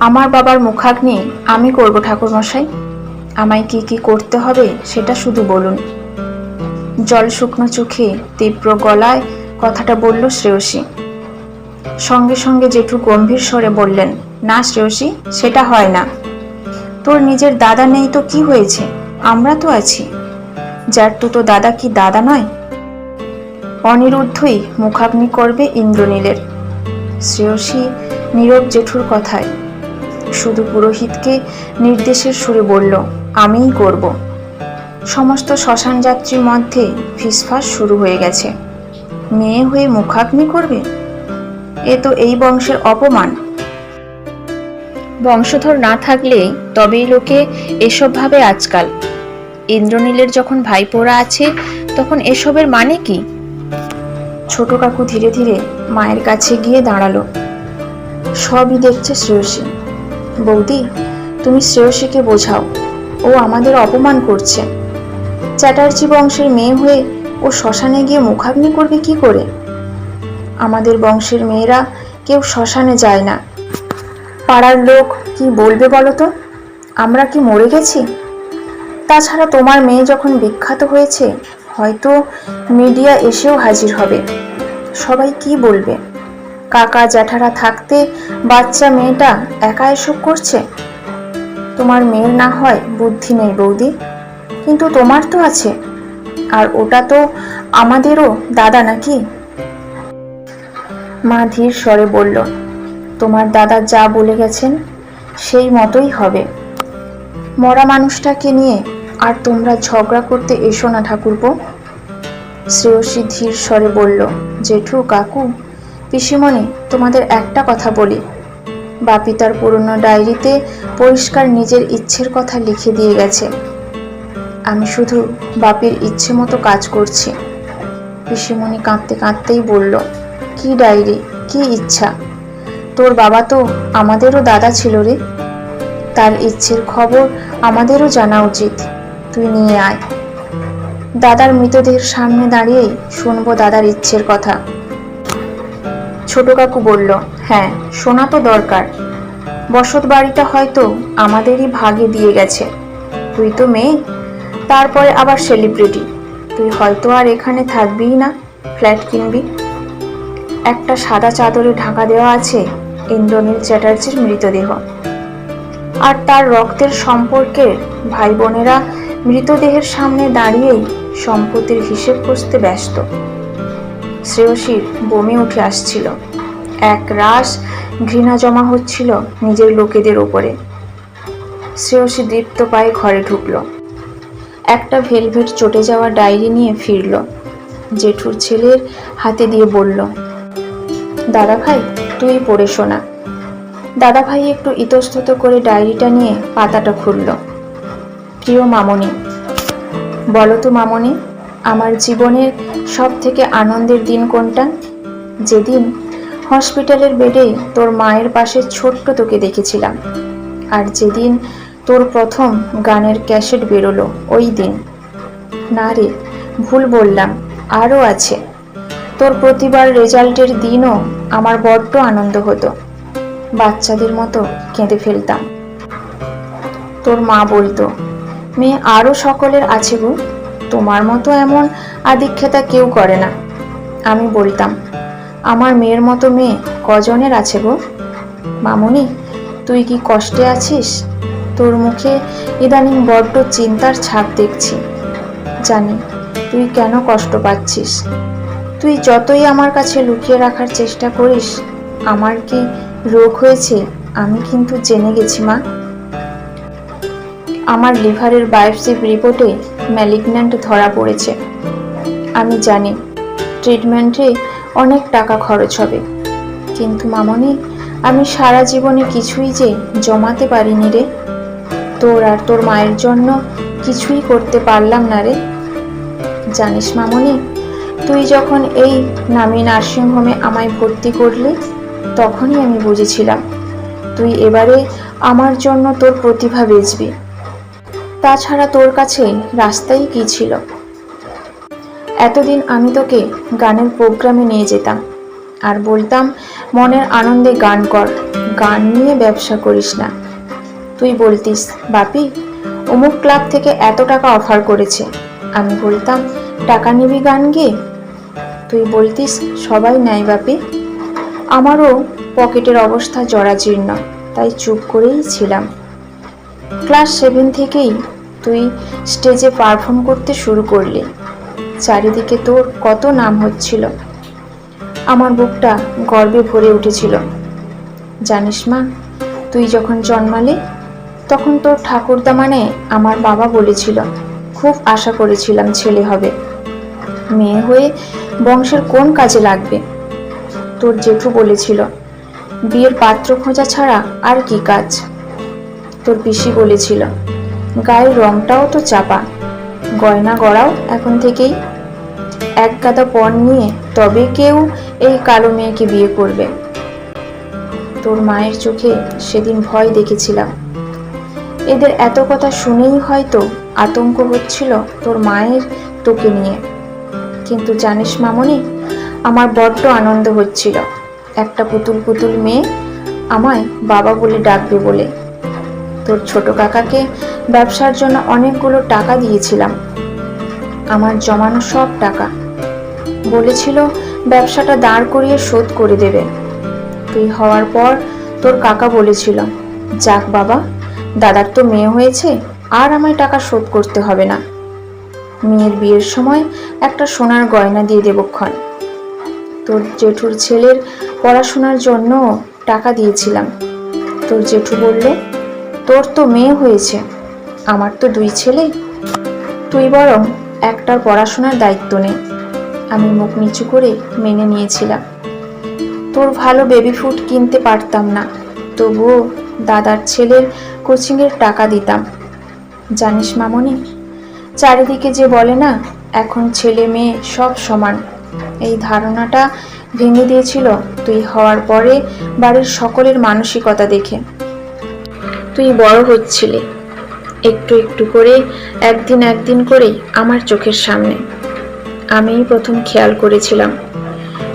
আমার বাবার মুখাগ্নি আমি করব ঠাকুরমশাই। আমায় কি কি করতে হবে সেটা শুধু বলুন। জল শুকনো চোখে তীব্র গলায় কথাটা বলল শ্রেয়সী। সঙ্গে সঙ্গে জেঠু গম্ভীর স্বরে বললেন, না শ্রেয়সী, সেটা হয় না। তোর নিজের দাদা নেই তো কি হয়েছে? আমরা তো আছি। যার তো তো দাদা কি দাদা নয়? অনিরুদ্ধই মুখাগ্নি করবে ইন্দ্রনীলের। শ্রেয়সী নীরব জেঠুর কথায়। শুধু পুরোহিতকে নির্দেশের সুরে বলল, আমিই করব। সমস্ত শ্মশান যাত্রীর মধ্যে ফিসফাস শুরু হয়ে গেছে। মেয়ে হয়ে মুখাগ্নি করবে? এ তো এই বংশের অপমান। বংশধর না থাকলে তবেই লোকে এসব ভাবে আজকাল। ইন্দ্রনীলের যখন ভাইপোরা আছে, তখন এসবের মানে কি? ছোট কাকু ধীরে ধীরে মায়ের কাছে গিয়ে দাঁড়াল। সবই দেখছে শ্রেয়সী। বৌদি, তুমি শ্রেয়সীকে বোঝাও। ও আমাদের অপমান করছে। চ্যাটার্জি বংশের মেয়ে হয়ে ও শ্মশানে গিয়ে মুখাগ্নি করবে কি করে? আমাদের বংশের মেয়েরা কেউ শ্মশানে যায় না। পাড়ার লোক কি বলবে বলো তো? আমরা কি মরে গেছি? তাছাড়া তোমার মেয়ে যখন বিখ্যাত হয়েছে হয়তো মিডিয়া এসেও হাজির হবে। সবাই কি বলবে? কাকা জ্যাঠারা থাকতে বাচ্চা মেয়েটা একা এসব করছে? তোমার মেয়ের না হয় বুদ্ধি নেই বৌদি। কিন্তু তোমার তো আছে। আর ওটা তো আমাদেরও দাদা নাকি? মা ধীর স্বরে বলল, তোমার দাদা যা বলে গেছেন, সেই মতোই হবে। মরা মানুষটাকে নিয়ে আর তোমরা ঝগড়া করতে এসো না, ঠাকুরপো। শ্রেয়সী ধীর স্বরে বলল, জেঠু, কাকু, পিসিমণি, তোমাদের একটা কথা বলি। বাপি তার পুরনো ডায়েরিতে পরিষ্কার নিজের ইচ্ছের কথা লিখে দিয়ে গেছে, আমি শুধু বাপির ইচ্ছে মতো কাজ করছি। পিসিমণি কাঁদতে কাঁদতেই বলল, কি ডায়েরি, কি ইচ্ছা? তোর বাবা তো আমাদেরও দাদা ছিল রে। তার ইচ্ছের খবর আমাদেরও জানা উচিত। তুই নিয়ে আয়। দাদার মৃতদেহের সামনে দাঁড়িয়েই শুনব দাদার ইচ্ছের কথা। ছোট কাকু বলল হ্যাঁ শোনা তো দরকার। বসত বাড়িটা হয়তো আমাদেরই ভাগে দিয়ে গেছে। তুই তো মেয়ে। তারপরে আবার সেলিব্রিটি তুই হয়তো আর এখানে থাকবিই না, ফ্ল্যাট কিনবি। একটা সাদা চাদরে ঢাকা দেওয়া আছে ইন্দ্রনীল চ্যাটার্জির মৃতদেহ। আর তার রক্তের সম্পর্কের ভাই বোনেরা মৃতদেহের সামনে দাঁড়িয়েই সম্পত্তির হিসেব কষতে ব্যস্ত। শ্রেয়সীর বমি উঠে আসছিল। এক রাস ঘৃণা জমা হচ্ছিল নিজের লোকেদের ওপরে শ্রেয়সী দীপ্ত পায়ে ঘরে ঢুকল। একটা ভেলভেট চটে যাওয়া ডায়েরি নিয়ে ফিরল। জেঠুর ছেলের হাতে দিয়ে বলল, দাদা ভাই, তুই পড়ে শোনা। দাদা ভাই একটু ইতস্তত করে ডায়েরিটা নিয়ে পাতাটা খুলল। প্রিয় মামনি, বলো তো মামনি, আমার জীবনের সব থেকে আনন্দের দিন কোনটা? যেদিন হসপিটালের বেডে তোর মায়ের পাশে ছোট্ট তোকে দেখেছিলাম, আর যেদিন তোর প্রথম গানের ক্যাসেট বেরোলো ওই দিন। না রে, ভুল বললাম, আরও আছে। তোর প্রতিবার রেজাল্টের দিনও আমার বড্ড আনন্দ হতো, বাচ্চাদের মতো কেঁদে ফেলতাম। তোর মা বলতো মেয়ে আরও সকলের আছে গো। তোমার মতো এমন আদিক্ষেতা কেউ করে না। আমি বলতাম, আমার মেয়ের মতো মেয়ে কজনের আছে গো? মামুনি, তুই কি কষ্টে আছিস? তোর মুখে ইদানিং বড্ড চিন্তার ছাপ দেখছি। জানি, তুই কেন কষ্ট পাচ্ছিস? তুই যতই আমার কাছে লুকিয়ে রাখার চেষ্টা করিস, আমার কি রোগ হয়েছে? আমি কিন্তু জেনে গেছি, মা। আমার লিভারের বায়োপসি রিপোর্টে ম্যালিগন্যান্ট ধরা পড়েছে। আমি জানি, ট্রিটমেন্টে অনেক টাকা খরচ হবে। কিন্তু মামনি, আমি সারা জীবনে কিছুই যে জমাতে পারিনি রে। তোর আর তোর মায়ের জন্য কিছুই করতে পারলাম না রে। জানিস মামনি, তুই যখন এই নামি নার্সিংহোমে আমায় ভর্তি করলি, তখনই আমি বুঝেছিলাম। তুই এবারে আমার জন্য তোর প্রতিভা বেচবি। তাছাড়া তোর কাছে রাস্তাই কি ছিল? এতদিন আমি তোকে গানের প্রোগ্রামে নিয়ে যেতাম। আর বলতাম, মনের আনন্দে গান কর, গান নিয়ে ব্যবসা করিস না। তুই বলতিস, বাপি, অমুক ক্লাব থেকে এত টাকা অফার করেছে। আমি বলতাম, টাকা নিবি গান গেয়ে? তুই বলতিস, সবাই নেয় বাপি। আমারও পকেটের অবস্থা জরাজীর্ণ, তাই চুপ করেই ছিলাম। ক্লাস সেভেন থেকেই তুই স্টেজে পারফর্ম করতে শুরু করলি। চারিদিকে তোর কত নাম হচ্ছিল। আমার বুকটা গর্বে ভরে উঠেছিল। জানিস মা, তুই যখন জন্মালি, তখন তোর ঠাকুরদা মানে আমার বাবা বলেছিল, খুব আশা করেছিলাম ছেলে হবে। মেয়ে হয়ে বংশের কোন কাজে লাগবে? তোর জেঠু বলেছিল, বিয়ের পাত্র খোঁজা ছাড়া আর কি কাজ? তোর পিসি বলেছিল। গায়ের রংটাও তো চাপা। গয়না গড়াও এখন থেকেই। এক গাদা পণ নিয়ে তবে কেউ এই কালো মেয়েকে বিয়ে করবে। তোর মায়ের চোখে সেদিন ভয় দেখেছিলাম। এদের এত কথা শুনেই হয়তো আতঙ্ক হচ্ছিল তোর মায়ের তোকে নিয়ে। কিন্তু জানিস মামনি, আমার বড্ড আনন্দ হচ্ছিল। একটা পুতুল পুতুল মেয়ে আমায় বাবা বলে ডাকবে বলে। তোর ছোট কাকাকে ব্যবসার জন্য অনেকগুলো টাকা দিয়েছিলাম। আমার জমানো সব টাকা। বলেছিল ব্যবসাটা দাঁড় করিয়ে শোধ করে দেবে। তুই হওয়ার পর তোর কাকা বলেছিল, যাক বাবা, দাদার তো মেয়ে হয়েছে, আর আমায় টাকা শোধ করতে হবে না। মেয়ের বিয়ের সময় একটা সোনার গয়না দিয়ে দেবক্ষণ তোর জেঠুর ছেলের পড়াশোনার জন্য টাকা দিয়েছিলাম। তোর জেঠু বলল তোর তো মেয়ে হয়েছে, আমার তো দুই ছেলে। তুই বরং একটার পড়াশোনার দায়িত্ব নে। আমি মুখ নিচু করে মেনে নিয়েছিলাম। তোর ভালো বেবি ফুড কিনতে পারতাম না, তবুও দাদার ছেলের কোচিংয়ের টাকা দিতাম। জানিস মামনি, চারিদিকে যে বলে না, এখন ছেলে মেয়ে সব সমান। এই ধারণাটা ভেঙে দিয়েছিল তুই হওয়ার পরে বাড়ির সকলের মানসিকতা দেখে। তুই বড় হচ্ছিলি। একটু একটু করে, একদিন একদিন করেই আমার চোখের সামনে। আমিই প্রথম খেয়াল করেছিলাম।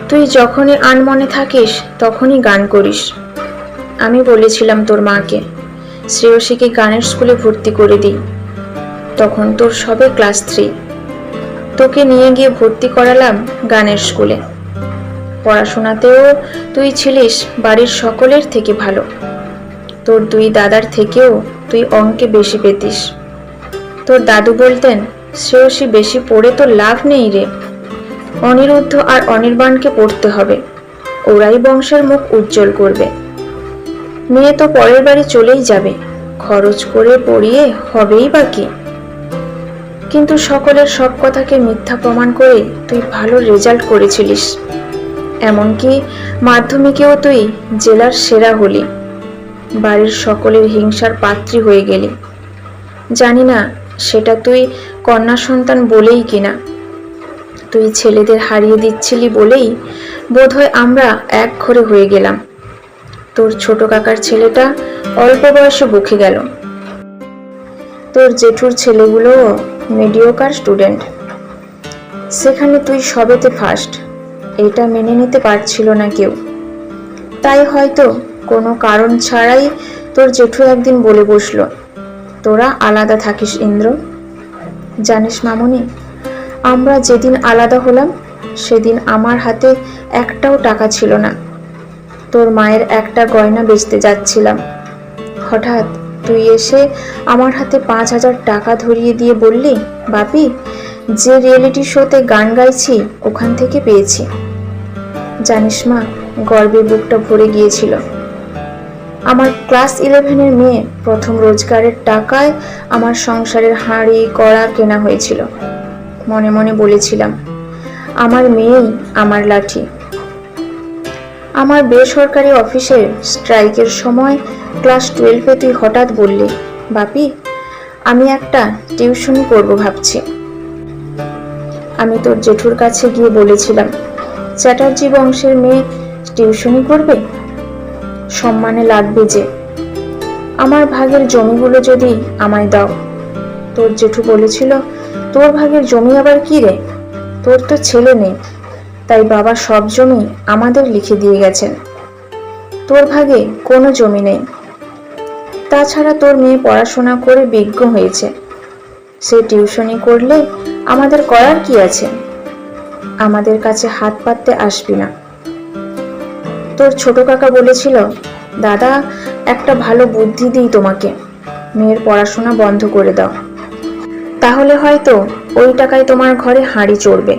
তুই যখনই আনমনে থাকিস, তখনই গান করিস। আমি বলেছিলাম তোর মাকে, শ্রেয়সীকে গানের স্কুলে ভর্তি করে দিই। তখন তোর সবে ক্লাস থ্রি। তোকে নিয়ে গিয়ে ভর্তি করালাম গানের স্কুলে। পড়াশোনাতেও তুই ছিলিস বাড়ির সকলের থেকে ভালো। তোর দুই দাদার থেকেও তুই অঙ্কে বেশি পেতিস। তোর দাদু বলতেন শ্রেয়সী বেশি পড়ে তো লাভ নেই রে। অনিরুদ্ধ আর অনির্বাণকে পড়তে হবে। ওরাই বংশের মুখ উজ্জ্বল করবে। মেয়ে তো পরের বাড়ি চলেই যাবে। খরচ করে পড়িয়ে হবেই বা কি? কিন্তু সকলের সব কথাকে মিথ্যা প্রমাণ করে তুই ভালো রেজাল্ট করেছিলিস। এমনকি মাধ্যমিকেও তুই জেলার সেরা হলি। বাড়ির সকলের হিংসার পাত্রী হয়ে গেলি। জানি না, সেটা তুই কন্যা সন্তান বলেই কিনা। তুই ছেলেদের হারিয়ে দিচ্ছিলি বলেই বোধহয় আমরা এক ঘরে হয়ে গেলাম। তোর ছোট কাকার ছেলেটা অল্প বয়সে বুকে গেল। তোর জেঠুর ছেলেগুলোও মিডিওকার স্টুডেন্ট সেখানে তুই সবেতে ফার্স্ট এটা মেনে নিতে পারছিল না কেউ। তাই হয়তো কোনো কারণ ছাড়াই তোর জেঠু একদিন বলে বসল, তোরা আলাদা থাকিস ইন্দ্র। জানিস মামনি, আমরা যেদিন আলাদা হলাম, সেদিন আমার হাতে একটাও টাকা ছিল না। তোর মায়ের একটা গয়না বেচতে যাচ্ছিলাম। হঠাৎ তুই এসে আমার হাতে পাঁচ হাজার টাকা ধরিয়ে দিয়ে বললি, বাপি, যে রিয়েলিটি শোতে গান গাইছি, ওখান থেকে পেয়েছি। জানিস মা, গর্বে বুকটা ভরে গিয়েছিল। আমার ক্লাস ইলেভেনের মেয়ে প্রথম রোজগারের টাকায় আমার সংসারের হাঁড়ি, কড়া কেনা হয়েছিল। মনে মনে বলেছিলাম, আমার মেয়েই আমার লাঠি। আমার বেসরকারি অফিসে স্ট্রাইকের সময় ক্লাস টুয়েলভে তুই হঠাৎ বললি, বাপি, আমি একটা টিউশন করব ভাবছি। আমি তোর জেঠুর কাছে গিয়ে বলেছিলাম, চ্যাটার্জি বংশের মেয়ে টিউশনই করবে? সম্মানে লাগবে যে, আমার ভাগের জমিগুলো যদি আমায় দাও। তোর জেঠু বলেছিল, তোর ভাগের জমি আবার কি রে? তোর তো ছেলে নেই। তাই বাবা সব জমি আমাদের লিখে দিয়ে গেছেন। তোর ভাগে কোনো জমি নেই। তাছাড়া তোর মেয়ে পড়াশোনা করে বিজ্ঞ হয়েছে। সে টিউশনি করলে আমাদের করার কি আছে? আমাদের কাছে হাত পাততে আসবি না। তোর ছোট কাকা বলেছিল, দাদা, একটা ভালো বুদ্ধি দিই তোমাকে। মেয়ের পড়াশোনা বন্ধ করে দাও। তাহলে হয়তো ওই টাকায় তোমার ঘরে হাঁড়ি চড়বে।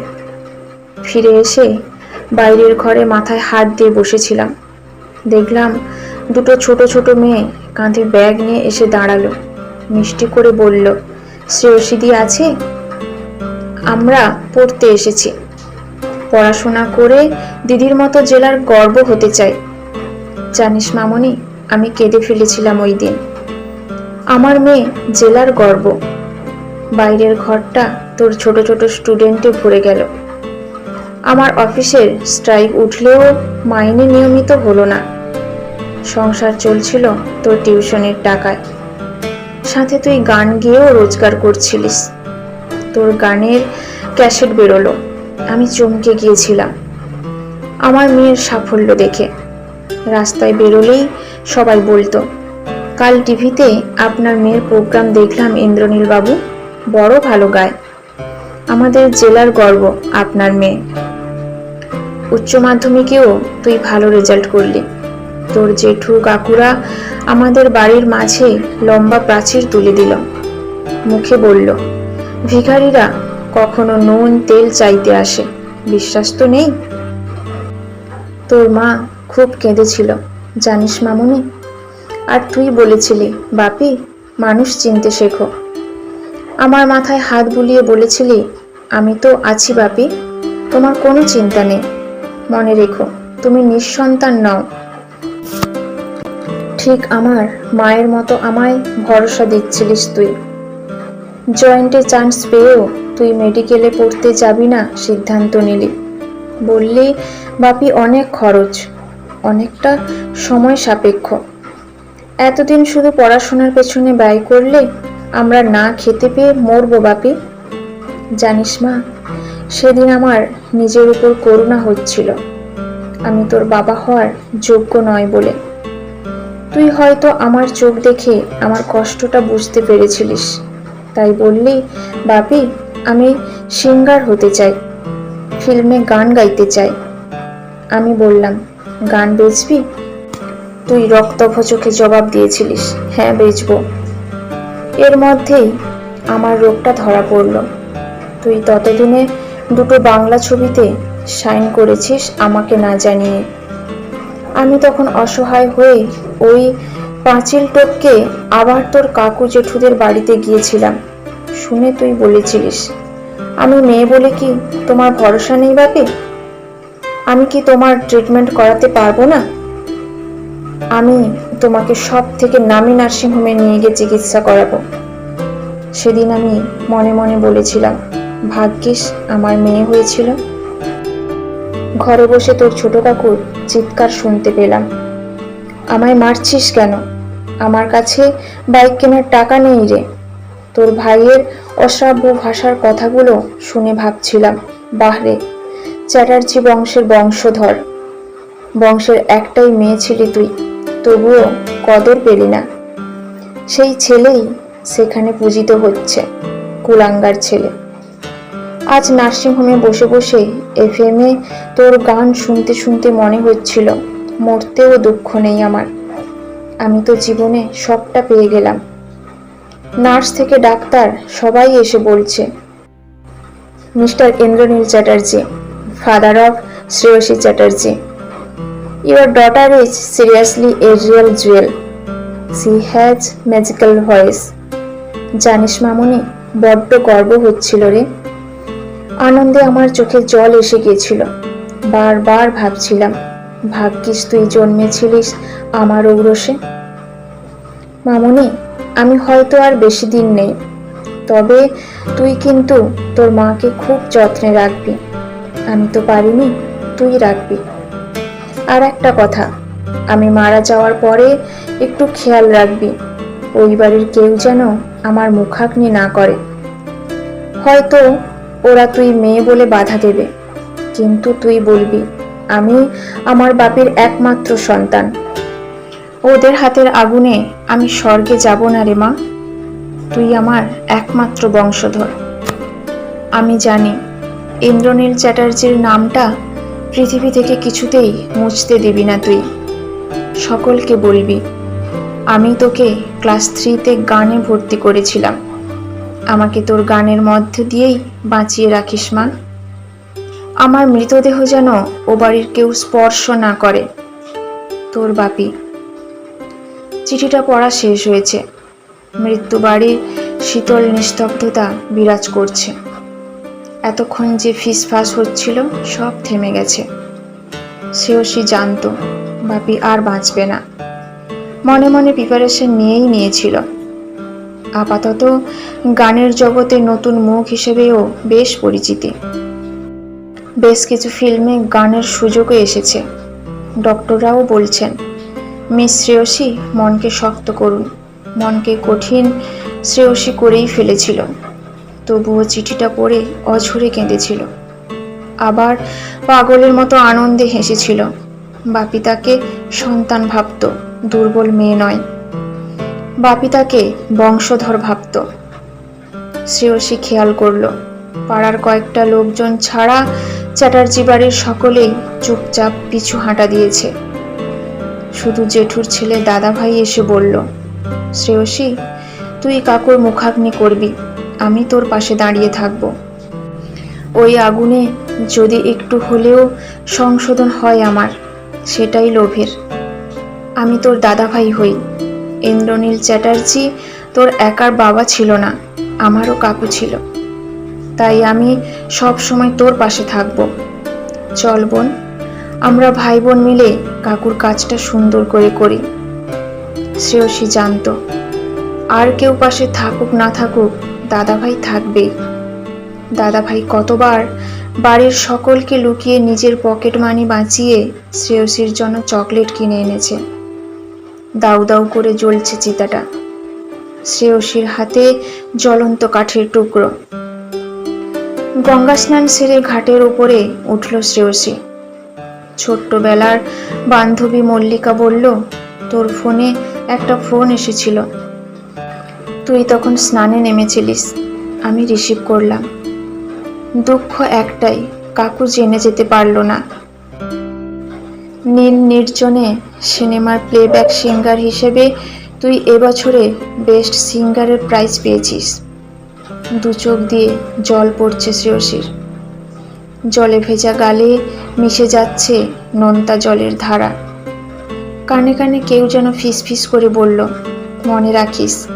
ফিরে এসে বাইরের ঘরে মাথায় হাত দিয়ে বসেছিলাম। দেখলাম দুটো ছোট ছোট মেয়ে কাঁধে ব্যাগ নিয়ে এসে দাঁড়াল। মিষ্টি করে বলল শ্রেয়সীদি আছে? আমরা পড়তে এসেছি। পড়াশোনা করে দিদির মতো জেলার গর্ব হতে চাই। জানিস মামনি, আমি কেঁদে ফেলেছিলাম ওই দিন। আমার মেয়ে জেলার গর্ব। বাইরের ঘরটা তোর ছোট ছোট স্টুডেন্টে ভরে গেল। আমার অফিসের স্ট্রাইক উঠলেও মাইনে নিয়মিত হলো না। সংসার চলছিল তোর টিউশনের টাকায়। সাথে তুই গান গেয়েও রোজগার করছিলিস। তোর গানের ক্যাসেট বেরোলো। আমি চমকে গিয়েছিলাম। আমার মেয়ের সাফল্য দেখে। রাস্তায় বেরোলেই সবাই বলতো, কাল টিভিতে আপনার মেয়ের প্রোগ্রাম দেখলাম ইন্দ্রনীল বাবু বড় ভালো গায়। আমাদের জেলার গর্ব আপনার মেয়ে। উচ্চ মাধ্যমিকেও তুই ভালো রেজাল্ট করলি। তোর জেঠু কাকুরা আমাদের বাড়ির মাঝে লম্বা প্রাচীর তুলে দিল। মুখে বলল, ভিখারিরা কখনো নুন, তেল চাইতে আসে। বিশ্বাস তো নেই? তোর মা খুব কেঁদেছিল, জানিস মামুনি? আর তুই বলেছিলি, বাপি, মানুষ চিনতে শেখো। আমার মাথায় হাত বুলিয়ে বলেছিলি, আমি তো আছি বাপি, তোমার কোনো চিন্তা নেই। মনে রেখো, তুমি নিঃসন্তান নও। ঠিক আমার মায়ের মতো আমায় ভরসা দিচ্ছিলিস তুই। জয়েন্টে চান্স পেয়েও তুই মেডিকেলে পড়তে যাবি না? সিদ্ধান্ত নিলি। বললি, বাপি, অনেক খরচ। অনেকটা সময় সাপেক্ষ। এতদিন শুধু পড়াশোনার পেছনে ব্যয় করলে আমরা না খেতে পেয়ে মরবো, বাপি। জানিস মা, সেদিন আমার নিজের উপর করুণা হচ্ছিল। আমি তোর বাবা হওয়ার যোগ্য নয় বলে। তুই হয়তো আমার চোখ দেখে আমার কষ্টটা বুঝতে পেরেছিলিস। তাই বললি, বাপি আমি সিঙ্গার হতে চাই। ফিল্মে গান গাইতে চাই। আমি বললাম, গান বেচবি? তুই রক্তভ চোখে জবাব দিয়েছিলিস। হ্যাঁ বেচবো। এর মধ্যেই আমার রোগটা ধরা পড়ল। তুই ততদিনে দুটো বাংলা ছবিতে সাইন করেছিস আমাকে না জানিয়ে। আমি তখন অসহায় হয়ে ওই পাঁচিল টপকে আবার তোর কাকু জেঠুদের বাড়িতে গিয়েছিলাম। শুনে তুই বলেছিলিস। আমি মেয়ে বলে কি তোমার ভরসা নেই বাপে? আমি কি তোমার ট্রিটমেন্ট করাতে পারব না? আমি তোমাকে সব থেকে নামি নার্সিংহোমে নিয়ে গিয়ে চিকিৎসা করাবো। সেদিন আমি মনে মনে বলেছিলাম, ভাগ্যিস আমার মেয়ে হয়েছিল। ঘরে বসে তোর ছোট কাকুর চিৎকার শুনতে পেলাম। আমায় মারছিস কেন? আমার কাছে বাইক কেনার টাকা নেই রে। তোর ভাইয়ের অশ্রাব্য ভাষার কথাগুলো শুনে ভাবছিলাম, বাহরে, চ্যাটার্জি বংশের বংশধর। বংশের একটাই মেয়ে ছিলি তুই, তবুও কদর পেলি না। সেই ছেলেই সেখানে পূজিত হচ্ছে, কুলাঙ্গার ছেলে। আজ নার্সিংহোমে বসে বসে এফএমে তোর গান শুনতে শুনতে মনে হচ্ছিল, মরতেও দুঃখ নেই আমার। আমি তো জীবনে সবটা পেয়ে গেলাম। নার্স থেকে ডাক্তার সবাই এসে বলছে। Mister Indranil Chatterjee, father of Shreyasi Chatterjee your daughter is seriously a real jewel. She has magical voice. জানিস মামুনি, বড্ড গর্ব হচ্ছিল রে। আনন্দে আমার চোখে জল এসে গিয়েছিল। বারবার ভাবছিলাম, ভাগ্যিস তুই জন্মেছিলিস আমার ঔরসে। মামুনি আমি হয়তো আর বেশি দিন নেই। তবে তুই কিন্তু তোর মাকে খুব যত্নে রাখবি। আমি তো পারিনি, তুই রাখবি। আর একটা কথা, আমি মারা যাওয়ার পরে একটু খেয়াল রাখবি বাড়ির কেউ যেন আমার মুখাগ্নি না করে। হয়তো ওরা তুই মেয়ে বলে বাধা দেবে, কিন্তু তুই বলবি, আমি আমার বাপের একমাত্র সন্তান। ওদের হাতের আগুনে আমি স্বর্গে যাব না রে মা। তুই আমার একমাত্র বংশধর। আমি জানি ইন্দ্রনীল চ্যাটার্জির নামটা পৃথিবী থেকে কিছুতেই মুছতে দিবি না তুই। সকলকে বলবি, আমি তোকে ক্লাস থ্রিতে গানে ভর্তি করেছিলাম। আমাকে তোর গানের মধ্যে দিয়েই বাঁচিয়ে রাখিস মা। আমার মৃতদেহ যেন ও বাড়ির কেউ স্পর্শ না করে। তোর বাপি চিঠিটা পড়া শেষ হয়েছে। মৃত্যু বাড়ির শীতল নিস্তব্ধতা বিরাজ করছে। এতক্ষণ যে ফিসফাস হচ্ছিল, সব থেমে গেছে। সেও সে জানতো, বাপি আর বাঁচবে না। মনে মনে প্রিপারেশন নিয়েই নিয়েছিল। আপাতত গানের জগতে নতুন মুখ হিসেবেও বেশ পরিচিতি। বেশ কিছু ফিল্মে গানের সুযোগও এসেছে। ডক্টররাও বলছেন মিস শ্রেয়সী মনকে শক্ত করুন। মনকে কঠিন শ্রেয়সী করেই ফেলেছিল। তবুও চিঠিটা পড়ে অঝরে কেঁদেছিল। আবার পাগলের মতো আনন্দে হেসেছিল। বাপি তাকে সন্তান ভাবত, দুর্বল মেয়ে নয়। বাপি তাকে বংশধর ভাবত। শ্রেয়সী খেয়াল করল, পাড়ার কয়েকটা লোকজন ছাড়া চ্যাটার্জি বাড়ির সকলেই চুপচাপ পিছু হাঁটা দিয়েছে। শুধু জেঠুর ছেলে দাদাভাই এসে বলল, শ্রেয়সী, তুই কাকুর মুখাগ্নি করবি, আমি তোর পাশে দাঁড়িয়ে থাকব। ওই আগুনে যদি একটু হলেও সংশোধন হয় আমার, সেটাই লোভের। আমি তোর দাদাভাই হই। ইন্দ্রনীল চ্যাটার্জি তোর একার বাবা ছিল না, আমারও কাকু ছিল। তাই আমি সব সময় তোর পাশে থাকব। চল বোন আমরা ভাই বোন মিলে কাকুর কাজটা সুন্দর করে করি। শ্রেয়সী জানতো, আর কেউ পাশে থাকুক না থাকুক দাদাভাই থাকবেই। দাদাভাই কতবার বাড়ির সকলকে লুকিয়ে নিজের পকেট মানি বাঁচিয়ে শ্রেয়সীর জন্য চকলেট কিনে এনেছে। দাউ দাউ করে জ্বলছে চিতাটা। শ্রেয়সীর হাতে জ্বলন্ত কাঠের টুকরো। গঙ্গা স্নান সেরে ঘাটের উপরে উঠল শ্রেয়সী। ছোট্টবেলার বান্ধবী মল্লিকা বলল, তোর ফোনে একটা ফোন এসেছিল। তুই তখন স্নানে নেমেছিলিস। আমি রিসিভ করলাম। দুঃখ একটাই, কাকু জেনে যেতে পারল না। নীল নির্জনে সিনেমার প্লেব্যাক সিঙ্গার হিসেবে তুই এবছরে বেস্ট সিঙ্গারের প্রাইজ পেয়েছিস। দু চোখ দিয়ে জল পড়ছে শ্রেয়সীর। জলে ভেজা গালে মিশে যাচ্ছে নোনতা জলের ধারা। কানে কানে কেউ যেন ফিস ফিস করে বলল, মনে রাখিস,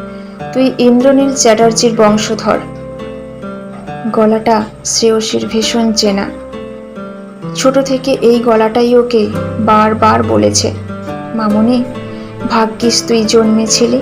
তুই ইন্দ্রনীল চ্যাটার্জির বংশধর। গলাটা শ্রেয়সীর ভীষণ চেনা। ছোট থেকে এই গলাটাই ওকে বারবার বলেছে, মামনি, ভাগ্যিস তুই জন্মেছিলি।